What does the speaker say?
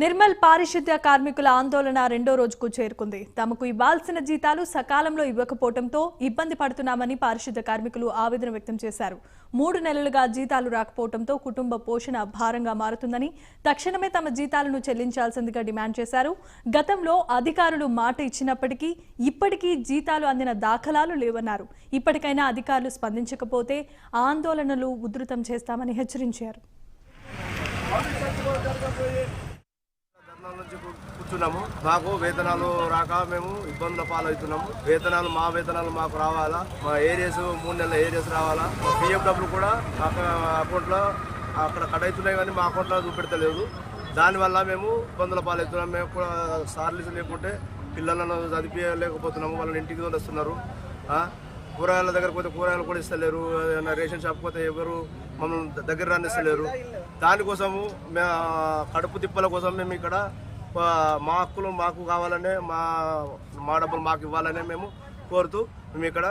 నిర్మల్ పారిశుద్ధ్య కార్మికుల ఆందోళన రెండో రోజుకు చేరుకుంది. తమకు ఇవ్వాల్సిన జీతాలు సకాలంలో ఇవ్వకపోవడంతో ఇబ్బంది పడుతున్నామని పారిశుద్ధ్య కార్మికులు ఆవేదన వ్యక్తం చేశారు. మూడు నెలలుగా జీతాలు రాకపోవడంతో కుటుంబ పోషణ భారంగా మారుతుందని తక్షణమే తమ జీతాలను చెల్లించాల్సిందిగా డిమాండ్ చేశారు. గతంలో అధికారులు మాట ఇచ్చినప్పటికీ ఇప్పటికీ జీతాలు అందిన దాఖలాలు లేవన్నారు. ఇప్పటికైనా అధికారులు స్పందించకపోతే ఆందోళనలు ఉధృతం చేస్తామని హెచ్చరించారు. ధర్నాల నుంచి కూర్చున్నాము. మాకు వేతనాలు రాక మేము ఇబ్బందుల పాలవుతున్నాము. వేతనాలు మా వేతనాలు మాకు రావాలా? మా ఏరియాస్ మూడు నెలల ఏరియాస్ రావాలా? మా పిఎఫ్ డబ్బులు కూడా అక్కడ అకౌంట్లో అక్కడ కట్ అవుతున్నాయి కానీ మా అకౌంట్లో చూపెడతలేదు. దానివల్ల మేము ఇబ్బందుల పాలవుతున్నాము మేము కూడా సార్లు లేకుంటే పిల్లలను చదివించలేకపోతున్నాము వాళ్ళని ఇంటికి వస్తున్నారు కూరగాయల దగ్గర పోతే కూరగాయలు కూడా ఇస్తలేరు ఏదైనా రేషన్ షాప్ పోతే ఎవరు మమ్మల్ని దగ్గర రానిస్తలేరు. దానికోసము మే కడుపు తిప్పల కోసం మేము ఇక్కడ మా హక్కులు మాకు కావాలనే మా మా డబ్బులు మాకు ఇవ్వాలనే మేము కోరుతూ మేము ఇక్కడ